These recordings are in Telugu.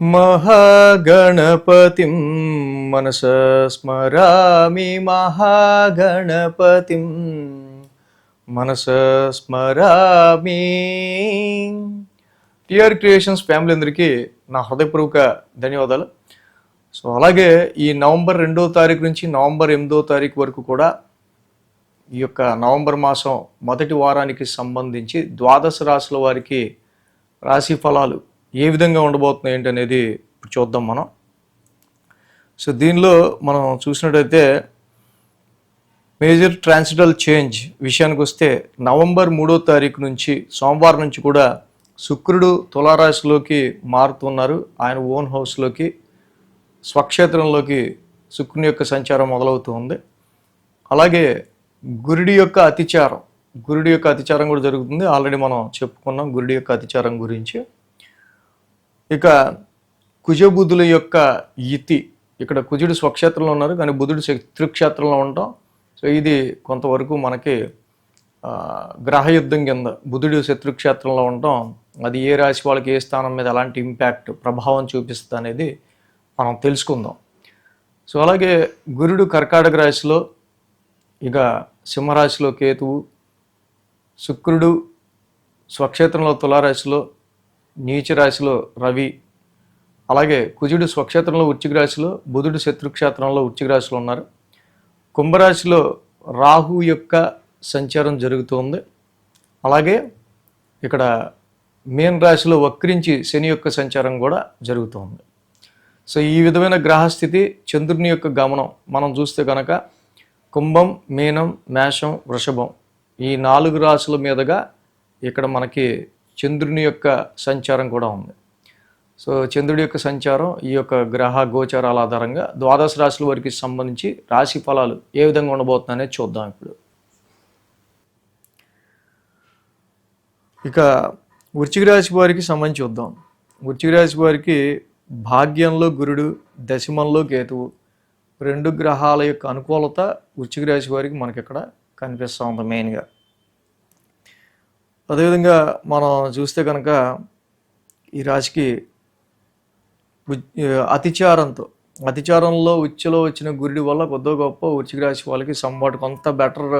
మహాగణపతిం మనస స్మరామి మహాగణపతి మనస స్మరామి. టిఆర్ క్రియేషన్స్ ఫ్యామిలీ అందరికీ నా హృదయపూర్వక ధన్యవాదాలు. సో అలాగే ఈ నవంబర్ రెండో తారీఖు నుంచి నవంబర్ ఎనిమిదో తారీఖు వరకు కూడా ఈ యొక్క నవంబర్ మాసం మొదటి వారానికి సంబంధించి ద్వాదశ రాశుల వారికి రాశి ఫలాలు ఏ విధంగా ఉండబోతున్నాయి ఏంటి అనేది ఇప్పుడు చూద్దాం మనం. సో దీనిలో మనం చూసినట్టయితే మేజర్ ట్రాన్సిటల్ చేంజ్ విషయానికి వస్తే నవంబర్ మూడో తారీఖు నుంచి సోమవారం నుంచి కూడా శుక్రుడు తులారాశిలోకి మారుతున్నారు. ఆయన ఓన్ హౌస్లోకి స్వక్షేత్రంలోకి శుక్రుని యొక్క సంచారం మొదలవుతూ ఉంది అలాగే గురుడి యొక్క అతిచారం గురుడి యొక్క అతిచారం కూడా జరుగుతుంది. ఆల్రెడీ మనం చెప్పుకున్నాం గురుడి యొక్క అతిచారం గురించి. ఇక కుజబుధుల యొక్క ఇతి ఇక్కడ కుజుడు స్వక్షేత్రంలో ఉన్నారు కానీ బుధుడు శత్రుక్షేత్రంలో ఉండటం. సో ఇది కొంతవరకు మనకి గ్రహయుద్ధం కింద బుధుడు శత్రుక్షేత్రంలో ఉండటం అది ఏ రాశి వాళ్ళకి ఏ స్థానం మీద ఎలాంటి ఇంపాక్ట్ ప్రభావం చూపిస్తుంది అనేది మనం తెలుసుకుందాం. సో అలాగే గురుడు కర్కాటక రాశిలో ఇక సింహరాశిలో కేతువు శుక్రుడు స్వక్షేత్రంలో తులారాశిలో నీచ రాశిలో రవి అలాగే కుజుడు స్వక్షేత్రంలో ఉచ్చిక రాశిలో బుధుడు శత్రుక్షేత్రంలో ఉచ్చిక రాశిలో ఉన్నారు. కుంభరాశిలో రాహు యొక్క సంచారం జరుగుతుంది అలాగే ఇక్కడ మీన్ రాశిలో వక్రించి శని యొక్క సంచారం కూడా జరుగుతుంది సో ఈ విధమైన గ్రహస్థితి చంద్రుని యొక్క గమనం మనం చూస్తే కనుక కుంభం మీనం మేషం వృషభం ఈ నాలుగు రాశుల మీదుగా ఇక్కడ మనకి చంద్రుని యొక్క సంచారం కూడా ఉంది. సో చంద్రుడి యొక్క సంచారం ఈ యొక్క గ్రహ గోచారాల ఆధారంగా ద్వాదశ రాశుల వారికి సంబంధించి రాశి ఫలాలు ఏ విధంగా ఉండబోతున్నాయనేది చూద్దాం ఇప్పుడు. ఇక వృచ్చిక రాశి వారికి సంబంధించి చూద్దాం. వృచ్చిక రాశి వారికి భాగ్యంలో గురుడు దశమంలో కేతువు రెండు గ్రహాల యొక్క అనుకూలత వృచ్చిక రాశి వారికి మనకి ఇక్కడ కనిపిస్తూ ఉంది మెయిన్గా. అదేవిధంగా మనం చూస్తే కనుక ఈ రాశికి అతిచారంతో అతిచారంలో ఉచ్చలో వచ్చిన గురుడి వల్ల కొద్దో గొప్ప ఉచ్చికి రాశి వాళ్ళకి సంబాటు కొంత బెటర్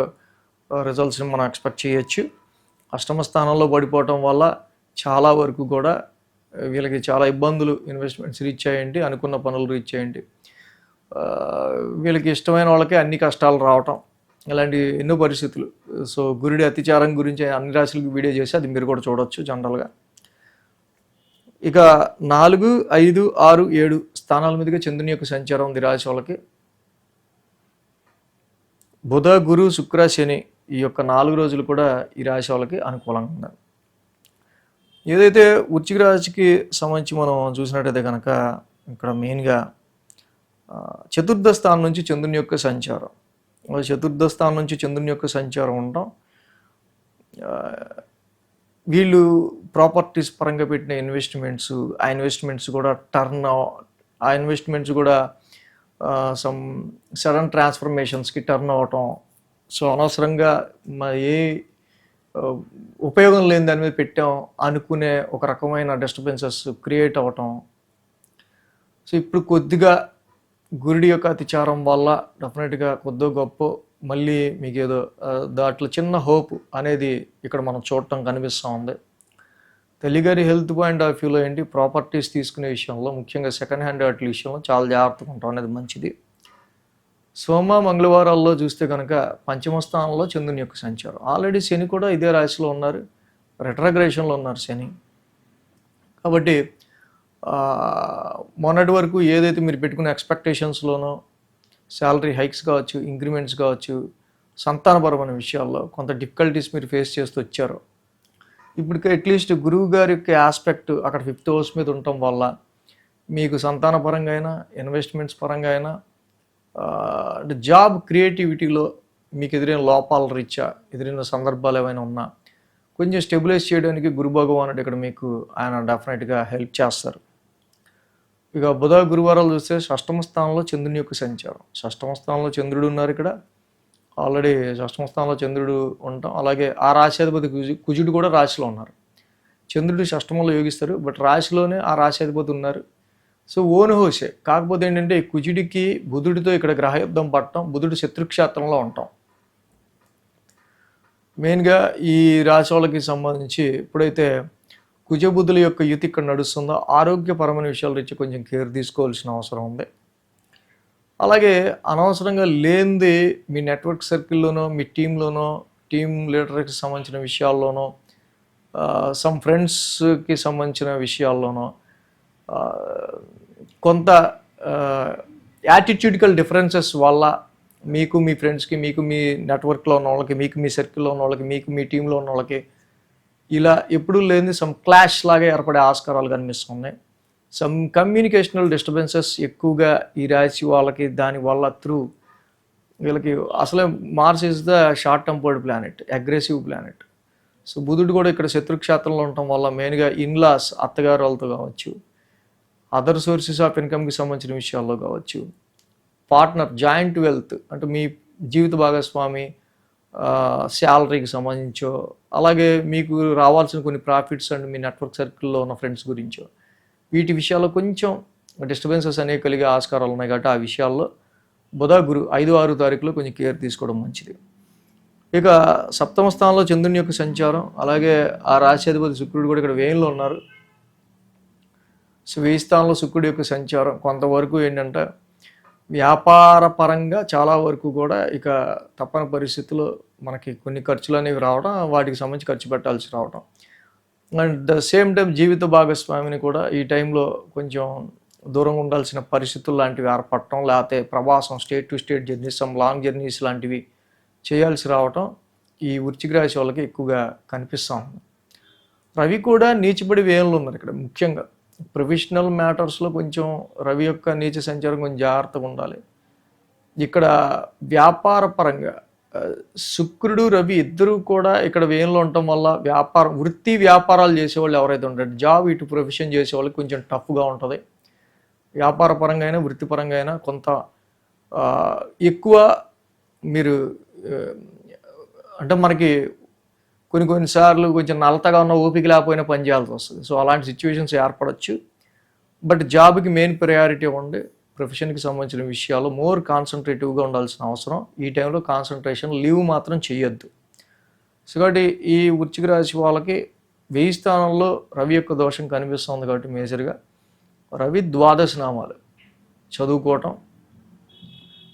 రిజల్ట్స్ని మనం ఎక్స్పెక్ట్ చేయొచ్చు. అష్టమ స్థానంలో పడిపోవటం వల్ల చాలా వరకు కూడా వీళ్ళకి చాలా ఇబ్బందులు ఇన్వెస్ట్మెంట్స్ రీచ్ అయ్యండి అనుకున్న పనులు రీచ్ అయ్యండి వీళ్ళకి ఇష్టమైన వాళ్ళకి అన్ని కష్టాలు రావటం ఇలాంటి ఎన్నో పరిస్థితులు. సో గురుడి అతిచారం గురించి అన్ని రాశులకు వీడియో చేసి అది మీరు కూడా చూడవచ్చు జనరల్గా. ఇక నాలుగు ఐదు ఆరు ఏడు స్థానాల మీదుగా చంద్రుని యొక్క సంచారం ఉంది రాశి వాళ్ళకి. బుధ గురు శుక్ర శని ఈ యొక్క నాలుగు రోజులు కూడా ఈ రాశి వాళ్ళకి అనుకూలంగా ఉన్నారు ఏదైతే వృచ్చిక రాశికి సంబంధించి మనం చూసినట్టయితే కనుక ఇక్కడ మెయిన్గా చతుర్థ స్థానం నుంచి చంద్రుని యొక్క సంచారం. చతుర్థ స్థానం నుంచి చంద్రుని యొక్క సంచారం ఉండటం వీళ్ళు ప్రాపర్టీస్ పరంగా పెట్టిన ఇన్వెస్ట్మెంట్స్ ఆ ఇన్వెస్ట్మెంట్స్ కూడా టర్న్ ఆ ఇన్వెస్ట్మెంట్స్ కూడా సమ్ సడన్ ట్రాన్స్ఫర్మేషన్స్కి టర్న్ అవటం. సో అనవసరంగా మా ఏ ఉపయోగం లేని దాని మీద పెట్టాం అనుకునే ఒక రకమైన డిస్టర్బెన్సెస్ క్రియేట్ అవ్వటం సో ఇప్పుడు కొద్దిగా గురుడి యొక్క అతిచారం వల్ల డెఫినెట్గా కొద్దో గొప్ప మళ్ళీ మీకు ఏదో దాంట్లో చిన్న హోప్ అనేది ఇక్కడ మనం చూడటం కనిపిస్తూ ఉంది. తల్లిగారి హెల్త్ పాయింట్ ఆఫ్ వ్యూలో ఏంటి? ప్రాపర్టీస్ తీసుకునే విషయంలో ముఖ్యంగా సెకండ్ హ్యాండ్ వాటి విషయంలో చాలా జాగ్రత్తగా ఉంటాం అనేది మంచిది. సోమ మంగళవారాల్లో చూస్తే కనుక పంచమ స్థానంలో చంద్రుని యొక్క సంచారం. ఆల్రెడీ శని కూడా ఇదే రాశిలో ఉన్నారు. రెట్రగ్రేషన్లో ఉన్నారు శని. కాబట్టి మొన్నటి వరకు ఏదైతే మీరు పెట్టుకున్న ఎక్స్పెక్టేషన్స్లోనో శాలరీ హైక్స్ కావచ్చు ఇంక్రిమెంట్స్ కావచ్చు సంతానపరమైన విషయాల్లో కొంత డిఫికల్టీస్ మీరు ఫేస్ చేస్తూ వచ్చారు ఇప్పుడు అట్లీస్ట్ గురువు గారి యొక్క ఆస్పెక్ట్ అక్కడ ఫిఫ్త్ హౌస్ మీద ఉండటం వల్ల మీకు సంతానపరంగా అయినా ఇన్వెస్ట్మెంట్స్ పరంగా అయినా జాబ్ క్రియేటివిటీలో మీకు ఎదురైన లోపాల రీత్యా ఎదురైన సందర్భాలు ఏమైనా ఉన్నా కొంచెం స్టెబిలైజ్ చేయడానికి గురు భగవానుడు ఇక్కడ మీకు ఆయన డెఫినెట్గా హెల్ప్ చేస్తారు. ఇక బుధ గురువారాలు చూస్తే షష్టమ స్థానంలో చంద్రుని యొక్క సంచారం. షష్టమ స్థానంలో చంద్రుడు ఉన్నారు ఇక్కడ. ఆల్రెడీ షష్టమ స్థానంలో చంద్రుడు ఉంటాం. అలాగే ఆ రాశాధిపతి కుజు కుజుడు కూడా రాశిలో ఉన్నారు. చంద్రుడు షష్టమంలో యోగిస్తారు బట్ రాశిలోనే ఆ రాశాధిపతి ఉన్నారు. సో ఓన్ హోసే కాకపోతే ఏంటంటే ఈ కుజుడికి బుధుడితో ఇక్కడ గ్రహయుద్ధం పట్టడం బుధుడు శత్రుక్షేత్రంలో ఉంటాం. మెయిన్గా ఈ రాశి వాళ్ళకి సంబంధించి ఎప్పుడైతే కుజబుద్ధుల యొక్క యుతి ఇక్కడ నడుస్తుందో? ఆరోగ్యపరమైన విషయాల నుంచి కొంచెం కేర్ తీసుకోవాల్సిన అవసరం ఉంది. అలాగే అనవసరంగా లేనిది మీ నెట్వర్క్ సర్కిల్లోనో మీ టీంలోనో టీం లీడర్కి సంబంధించిన విషయాల్లోనో సమ్ ఫ్రెండ్స్కి సంబంధించిన విషయాల్లోనో కొంత యాటిట్యూడికల్ డిఫరెన్సెస్ వల్ల మీకు మీ ఫ్రెండ్స్కి మీకు మీ నెట్వర్క్లో ఉన్న వాళ్ళకి మీకు మీ సర్కిల్లో ఉన్న వాళ్ళకి మీకు మీ టీంలో ఉన్న వాళ్ళకి ఇలా ఎప్పుడూ లేని సమ్ క్లాష్ లాగా ఏర్పడే ఆస్కారాలు కనిపిస్తున్నాయి. సమ్ కమ్యూనికేషనల్ డిస్టర్బెన్సెస్ ఎక్కువగా ఈ రాశి వాళ్ళకి దాని వల్ల త్రూ వీళ్ళకి అసలే Mars is the short tempered planet aggressive planet so బుధుడు కూడా ఇక్కడ శత్రుక్షేత్రంలో ఉండటం వల్ల మెయిన్గా ఇన్లాస్ అత్తగారు వాళ్ళతో కావచ్చు అదర్ సోర్సెస్ ఆఫ్ ఇన్కమ్కి సంబంధించిన విషయాల్లో కావచ్చు. పార్ట్నర్ జాయింట్ వెల్త్ అంటే మీ జీవిత భాగస్వామి శాలరీకి సంబంధించో అలాగే మీకు రావాల్సిన కొన్ని ప్రాఫిట్స్ అండ్ మీ నెట్వర్క్ సర్కిల్లో ఉన్న ఫ్రెండ్స్ గురించో వీటి విషయాల్లో కొంచెం డిస్టర్బెన్సెస్ అనేవి కలిగే ఆస్కారాలు ఉన్నాయి కాబట్టి ఆ విషయాల్లో బుధ గురు ఐదు ఆరు తారీఖులో కొంచెం కేర్ తీసుకోవడం మంచిది. ఇక సప్తమ స్థానంలో చంద్రుని యొక్క సంచారం అలాగే ఆ రాశ్యాధిపతి శుక్రుడు కూడా ఇక్కడ వేయంలో ఉన్నారు. సో వేయి స్థానంలో శుక్రుడి యొక్క సంచారం కొంతవరకు ఏంటంటే వ్యాపార పరంగా చాలా వరకు కూడా ఇక తప్పని పరిస్థితుల్లో మనకి కొన్ని ఖర్చులు అనేవి రావడం వాటికి సంబంధించి ఖర్చు పెట్టాల్సి రావడం అండ్ ద సేమ్ టైం జీవిత భాగస్వామిని కూడా ఈ టైంలో కొంచెం దూరంగా ఉండాల్సిన పరిస్థితులు లాంటివి ఏర్పడటం లేకపోతే ప్రవాసం state to state journeys some long journeys లాంటివి చేయాల్సి రావటం ఈ వృచ్చిక రాశి వాళ్ళకి ఎక్కువగా కనిపిస్తూ ఉంది. రవి కూడా నీచిపడి వేయంలో ఉన్నారు ఇక్కడ ముఖ్యంగా. ప్రొఫెషనల్ మ్యాటర్స్లో కొంచెం రవి యొక్క నీచ సంచారం కొంచెం జాగ్రత్తగా ఉండాలి. ఇక్కడ వ్యాపార పరంగా శుక్రుడు రవి ఇద్దరు కూడా ఇక్కడ వేయంలో ఉండటం వల్ల వ్యాపారం వృత్తి వ్యాపారాలు చేసేవాళ్ళు ఎవరైతే ఉంటారు జాబ్ ఇటు ప్రొఫెషన్ చేసేవాళ్ళకి కొంచెం టఫ్గా ఉంటుంది. వ్యాపార పరంగా అయినా వృత్తిపరంగా అయినా కొంత ఎక్కువ మీరు అంటే మనకి కొన్ని కొన్నిసార్లు కొంచెం నలతగా ఉన్న ఓపిక లేకపోయినా పని చేయాల్సి వస్తుంది. సో అలాంటి సిచ్యువేషన్స్ ఏర్పడవచ్చు బట్ జాబ్కి మెయిన్ ప్రయారిటీ ఉండి ప్రొఫెషన్కి సంబంధించిన విషయాలు మోర్ కాన్సన్ట్రేటివ్గా ఉండాల్సిన అవసరం. ఈ టైంలో కాన్సన్ట్రేషన్ లీవ్ మాత్రం చేయొద్దు సో కాబట్టి ఈ వృచ్చిక రాశి వాళ్ళకి వెయ్యి స్థానంలో రవి యొక్క దోషం కనిపిస్తుంది కాబట్టి మేజర్గా రవి ద్వాదశ నామాలు చదువుకోవటం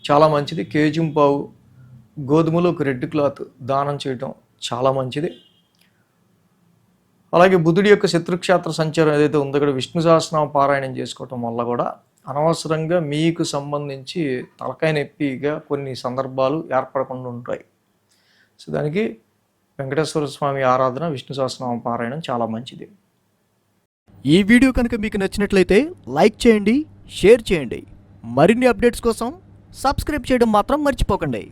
చాలా మంచిది. కేజింపావు గోధుమలో ఒక రెడ్ క్లాత్ దానం చేయటం చాలా మంచిది. అలాగే బుధుడి యొక్క శత్రుక్షేత్ర సంచారం ఏదైతే ఉందో ఇక్కడ విష్ణు సహస్రనామ పారాయణం చేసుకోవటం వల్ల కూడా అనవసరంగా మీకు సంబంధించి తలకాయ నొప్పిగా కొన్ని సందర్భాలు ఏర్పడకుండా ఉంటాయి. సో దానికి వెంకటేశ్వర స్వామి ఆరాధన విష్ణు సహస్రనామ పారాయణం చాలా మంచిది. ఈ వీడియో కనుక మీకు నచ్చినట్లయితే లైక్ చేయండి షేర్ చేయండి. మరిన్ని అప్డేట్స్ కోసం సబ్స్క్రైబ్ చేయడం మాత్రం మర్చిపోకండి.